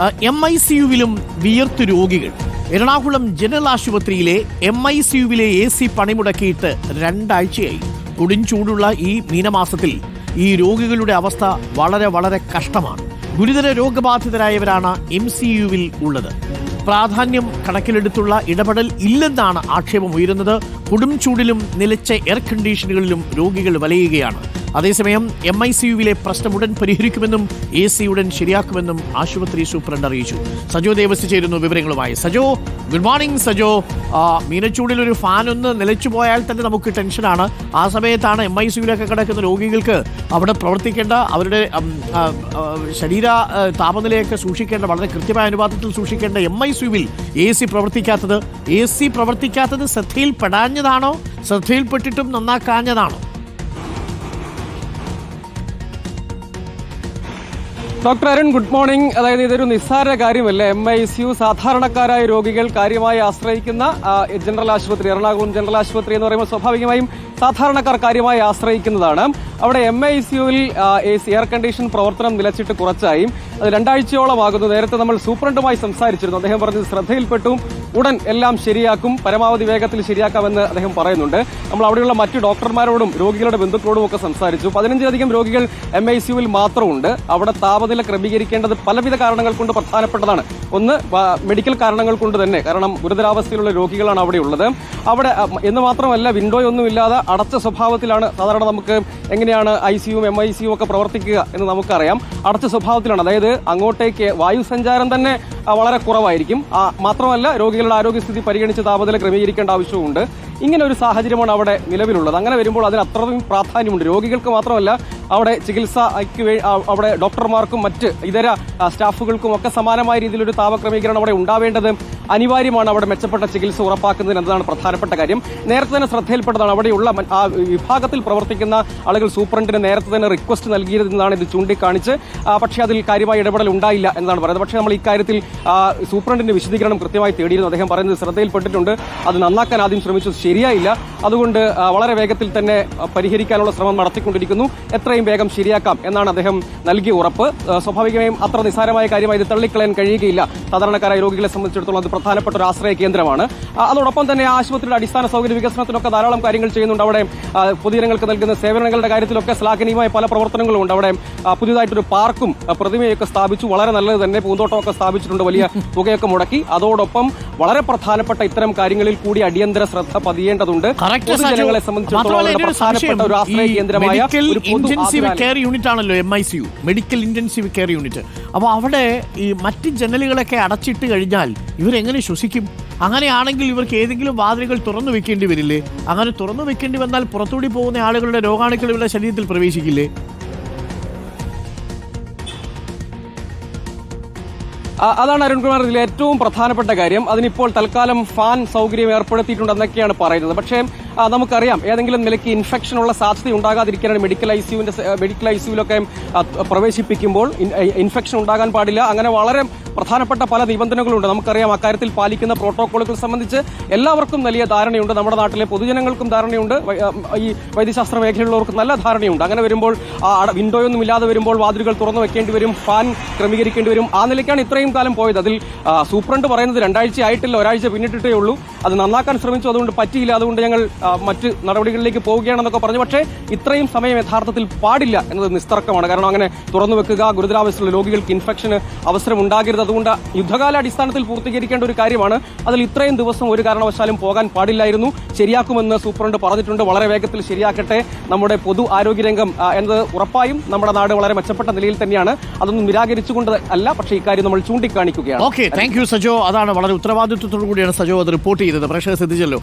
M I C യുവിലും വിയർത്തു രോഗികൾ. എറണാകുളം ജനറൽ ആശുപത്രിയിലെ എം ഐ സി യുവിലെ എ സി പണിമുടക്കിയിട്ട് രണ്ടാഴ്ചയായി. കൊടുംചൂടുള്ള ഈ മീനമാസത്തിൽ ഈ രോഗികളുടെ അവസ്ഥ വളരെ വളരെ കഷ്ടമാണ്. ഗുരുതര രോഗബാധിതരായവരാണ് എം സി യുവിൽ ഉള്ളത്. പ്രാധാന്യം കണക്കിലെടുത്തുള്ള ഇടപെടൽ ഇല്ലെന്നാണ് ആക്ഷേപം ഉയരുന്നത് കൊടും ചൂടിലും നിലച്ച എയർ കണ്ടീഷനുകളിലും രോഗികൾ വലയുകയാണ്. അതേസമയം എം ഐ സി യുവിലെ പ്രശ്നം ഉടൻ പരിഹരിക്കുമെന്നും എ സി ഉടൻ ശരിയാക്കുമെന്നും ആശുപത്രി സൂപ്രണ്ട് അറിയിച്ചു. സജോ ദേവസ് ചേരുന്നു വിവരങ്ങളുമായി. Sajo good morning Sajo. മീനച്ചൂടിൽ ഒരു ഫാൻ ഒന്ന് നിലച്ചു പോയാൽ തന്നെ നമുക്ക് ടെൻഷനാണ് ആ സമയത്താണ് എം ഐ സിയിലൊക്കെ കിടക്കുന്ന രോഗികൾക്ക് അവിടെ പ്രവർത്തിക്കേണ്ട അവരുടെ ശരീര താപനിലയൊക്കെ സൂക്ഷിക്കേണ്ട വളരെ കൃത്യമായ അനുപാതത്തിൽ സൂക്ഷിക്കേണ്ട എം ഐ സിയുവിൽ എ സി പ്രവർത്തിക്കാത്തത് എ സി പ്രവർത്തിക്കാത്തത് ശ്രദ്ധയിൽപ്പെടാഞ്ഞതാണോ? ശ്രദ്ധയിൽപ്പെട്ടിട്ടും നന്നാക്കാഞ്ഞതാണോ? Doctor Arun good morning. അതായത് ഇതൊരു നിസ്സാര കാര്യമല്ല? എം ഐ സി യു സാധാരണക്കാരായ രോഗികൾ കാര്യമായി ആശ്രയിക്കുന്ന ജനറൽ ആശുപത്രി എറണാകുളം ജനറൽ ആശുപത്രി എന്ന് പറയുമ്പോൾ സ്വാഭാവികമായും സാധാരണക്കാർ കാര്യമായി ആശ്രയിക്കുന്നതാണ്. അവിടെ എം ഐ സി യുവിൽ എ സി എയർ കണ്ടീഷൻ പ്രവർത്തനം നിലച്ചിട്ട് കുറച്ചായി. അത് രണ്ടാഴ്ചയോളമാകുന്നു നേരത്തെ നമ്മൾ സൂപ്രണ്ടുമായി സംസാരിച്ചിരുന്നു. അദ്ദേഹം പറഞ്ഞത് ശ്രദ്ധയിൽപ്പെട്ടു. ഉടൻ എല്ലാം ശരിയാക്കും. പരമാവധി വേഗത്തിൽ ശരിയാക്കാമെന്ന് അദ്ദേഹം പറയുന്നുണ്ട്. നമ്മൾ അവിടെയുള്ള മറ്റു ഡോക്ടർമാരോടും രോഗികളുടെ ബന്ധുക്കളോടും ഒക്കെ സംസാരിച്ചു. പതിനഞ്ചിലധികം രോഗികൾ എം ഐ സിയുവിൽ മാത്രമുണ്ട്. അവിടെ താപനില ക്രമീകരിക്കേണ്ടത് പലവിധ കാരണങ്ങൾ കൊണ്ട് പ്രധാനപ്പെട്ടതാണ്. ഒന്ന് മെഡിക്കൽ കാരണങ്ങൾ കൊണ്ട് തന്നെ. കാരണം ഗുരുതരാവസ്ഥയിലുള്ള രോഗികളാണ് അവിടെ ഉള്ളത് അവിടെ എന്ന് മാത്രമല്ല വിൻഡോയൊന്നുമില്ലാതെ അടച്ച സ്വഭാവത്തിലാണ് സാധാരണ നമുക്ക് എങ്ങനെയാണ് ഐ സിയും എം ഐ സിയും ഒക്കെ പ്രവർത്തിക്കുക എന്ന് നമുക്കറിയാം. അടച്ച സ്വഭാവത്തിലാണ്. അതായത് അങ്ങോട്ടേക്ക് വായു സഞ്ചാരം തന്നെ വളരെ കുറവായിരിക്കും. മാത്രമല്ല രോഗികളുടെ ആരോഗ്യസ്ഥിതി പരിഗണിച്ച് താപനില ക്രമീകരിക്കേണ്ട ആവശ്യമുണ്ട് ഇങ്ങനെ ഒരു സാഹചര്യമാണ് അവിടെ നിലവിലുള്ളത്. അങ്ങനെ വരുമ്പോൾ അതിന് അത്രയും പ്രാധാന്യമുണ്ട്. രോഗികൾക്ക് മാത്രമല്ല അവിടെ ചികിത്സയ്ക്ക് അവിടെ ഡോക്ടർമാർക്കും മറ്റ് ഇതര സ്റ്റാഫുകൾക്കും ഒക്കെ സമാനമായ രീതിയിലൊരു താപക്രമീകരണം അവിടെ ഉണ്ടാവേണ്ടത്. അനിവാര്യമാണ് അവിടെ മെച്ചപ്പെട്ട ചികിത്സ ഉറപ്പാക്കുന്നതിന് എന്നതാണ് പ്രധാനപ്പെട്ട കാര്യം. നേരത്തെ തന്നെ ശ്രദ്ധയിൽപ്പെട്ടതാണ്. അവിടെയുള്ള ആ വിഭാഗത്തിൽ പ്രവർത്തിക്കുന്ന ആളുകൾ സൂപ്രണ്ടിന് നേരത്തെ തന്നെ റിക്വസ്റ്റ് നൽകിയിരുന്നതാണ് ഇത് ചൂണ്ടിക്കാണിച്ച്. പക്ഷേ അതിൽ കാര്യമായ ഇടപെടൽ ഉണ്ടായില്ല എന്നാണ് പറയുന്നത്. പക്ഷേ നമ്മൾ ഇക്കാര്യത്തിൽ സൂപ്രണ്ടിന്റെ വിശദീകരണം കൃത്യമായി തേടിയിരുന്നു. അദ്ദേഹം പറയുന്നത് ശ്രദ്ധയിൽപ്പെട്ടിട്ടുണ്ട്. അത് നന്നാക്കാൻ ആദ്യം ശ്രമിച്ചത് ശരിയായില്ല. അതുകൊണ്ട് വളരെ വേഗത്തിൽ തന്നെ പരിഹരിക്കാനുള്ള ശ്രമം നടത്തിക്കൊണ്ടിരിക്കുന്നു. എത്രയും വേഗം ശരിയാക്കാം എന്നാണ് അദ്ദേഹം നൽകിയ ഉറപ്പ്. സ്വാഭാവികമായും അത്ര നിസ്സാരമായ കാര്യമായി ഇത് തള്ളിക്കളയാൻ കഴിയുകയില്ല. സാധാരണക്കാരായ രോഗികളെ സംബന്ധിച്ചിടത്തോളം അത് പ്രധാനപ്പെട്ട ഒരു ആശ്രയ കേന്ദ്രമാണ്. അതോടൊപ്പം തന്നെ ആശുപത്രിയുടെ അടിസ്ഥാന സൗകര്യ വികസനത്തിനൊക്കെ ധാരാളം കാര്യങ്ങൾ ചെയ്യുന്നുണ്ട് അവിടെ. പൊതുജനങ്ങൾക്ക് നൽകുന്ന സേവനങ്ങളുടെ കാര്യത്തിലൊക്കെ ശ്ലാഘനീയമായ പല പ്രവർത്തനങ്ങളും ഉണ്ട് അവിടെ. പുതിയതായിട്ടൊരു പാർക്കും പ്രതിമയൊക്കെ സ്ഥാപിച്ചു. വളരെ നല്ലത് തന്നെ പൂന്തോട്ടമൊക്കെ സ്ഥാപിച്ചിട്ടുണ്ട് വലിയ തുകയൊക്കെ മുടക്കി. അതോടൊപ്പം വളരെ പ്രധാനപ്പെട്ട ഇത്തരം കാര്യങ്ങളിൽ കൂടി അടിയന്തര ശ്രദ്ധ പതിയേണ്ടതുണ്ട്. പൊതുജനങ്ങളെ സംബന്ധിച്ചിടത്തോളം പ്രധാനപ്പെട്ട ഒരു ആശ്രയ കേന്ദ്രമായ ഒരു പൊതു കെയർ യൂണിറ്റ് ആണല്ലോ M I C U medical intensive care unit അപ്പോൾ അവിടെ ഈ മറ്റ് ജനലുകളൊക്കെ അടച്ചിട്ട് കഴിഞ്ഞാൽ ഇവരെങ്ങനെ ശ്വസിക്കും? അങ്ങനെയാണെങ്കിൽ ഇവർക്ക് ഏതെങ്കിലും വാതിലുകൾ തുറന്നു വെക്കേണ്ടി വരില്ലേ? അങ്ങനെ തുറന്നു വെക്കേണ്ടി വന്നാൽ പുറത്തുകൂടി പോകുന്ന ആളുകളുടെ രോഗാണുക്കൾ ഇവരുടെ ശരീരത്തിൽ പ്രവേശിക്കില്ലേ? അതാണ് അരുൺകുമാർ ഇതിലെ ഏറ്റവും പ്രധാനപ്പെട്ട കാര്യം. അതിനിപ്പോൾ തൽക്കാലം ഫാൻ സൗകര്യം ഏർപ്പെടുത്തിയിട്ടുണ്ടെന്നൊക്കെയാണ് പറയുന്നത്. പക്ഷേ നമുക്കറിയാം. ഏതെങ്കിലും നിലയ്ക്ക് ഇൻഫെക്ഷൻ ഉള്ള സാധ്യത ഉണ്ടാകാതിരിക്കാനാണ് മെഡിക്കൽ ഐ സിയുവിന്റെ മെഡിക്കൽ ഐ സിയുലൊക്കെ പ്രവേശിപ്പിക്കുമ്പോൾ ഇൻഫെക്ഷൻ ഉണ്ടാകാൻ പാടില്ല. അങ്ങനെ വളരെ പ്രധാനപ്പെട്ട പല നിബന്ധനകളുണ്ട്. നമുക്കറിയാം അക്കാര്യത്തിൽ പാലിക്കുന്ന പ്രോട്ടോകോളുകൾ സംബന്ധിച്ച് എല്ലാവർക്കും വലിയ ധാരണയുണ്ട്. നമ്മുടെ നാട്ടിലെ പൊതുജനങ്ങൾക്കും ധാരണയുണ്ട്. ഈ വൈദ്യശാസ്ത്ര മേഖലയിലുള്ളവർക്ക് നല്ല ധാരണയുണ്ട്. അങ്ങനെ വരുമ്പോൾ വിൻഡോയൊന്നും ഇല്ലാതെ വരുമ്പോൾ വാതിലുകൾ തുറന്നു വെക്കേണ്ടി വരും ഫാൻ ക്രമീകരിക്കേണ്ടി വരും. ആ നിലയ്ക്കാണ് ഇത്രയും കാലം പോയത്. അതിൽ സൂപ്രണ്ട് പറയുന്നത് രണ്ടാഴ്ച ആയിട്ടില്ല ഒരാഴ്ച പിന്നിട്ടിട്ടേ ഉള്ളൂ. അത് നന്നാക്കാൻ ശ്രമിച്ചു. അതുകൊണ്ട് പറ്റിയില്ല. അതുകൊണ്ട് ഞങ്ങൾ മറ്റ് നടപടികളിലേക്ക് പോവുകയാണെന്നൊക്കെ പറഞ്ഞു. പക്ഷേ ഇത്രയും സമയം യഥാർത്ഥത്തിൽ പാടില്ല എന്നത് നിസ്തർക്കമാണ്. കാരണം അങ്ങനെ തുറന്നു വെക്കുക ഗുരുതരാവസ്ഥയുള്ള രോഗികൾക്ക് ഇൻഫെക്ഷന് അവസരം ഉണ്ടാകരുത് അതുകൊണ്ട് യുദ്ധകാല അടിസ്ഥാനത്തിൽ പൂർത്തീകരിക്കേണ്ട ഒരു കാര്യമാണ്. അതിൽ ഇത്രയും ദിവസം ഒരു കാരണവശാലും പോകാൻ പാടില്ലായിരുന്നു. ശരിയാക്കുമെന്ന് സൂപ്രണ്ട് പറഞ്ഞിട്ടുണ്ട്. വളരെ വേഗത്തിൽ ശരിയാക്കട്ടെ. നമ്മുടെ പൊതു ആരോഗ്യരംഗം രംഗം എന്നത് ഉറപ്പായും നമ്മുടെ നാട് വളരെ മെച്ചപ്പെട്ട നിലയിൽ തന്നെയാണ്. അതൊന്നും നിരാകരിച്ചുകൊണ്ട് അല്ല. പക്ഷേ ഇക്കാര്യം നമ്മൾ ചൂണ്ടിക്കാണിക്കുകയാണ്. Okay thank you Sajo. അതാണ് വളരെ ഉത്തരവാദിത്വത്തോടു കൂടിയാണ് സജോ അത് റിപ്പോർട്ട് ചെയ്തത്. പ്രേക്ഷകർ ശ്രദ്ധിച്ചല്ലോ.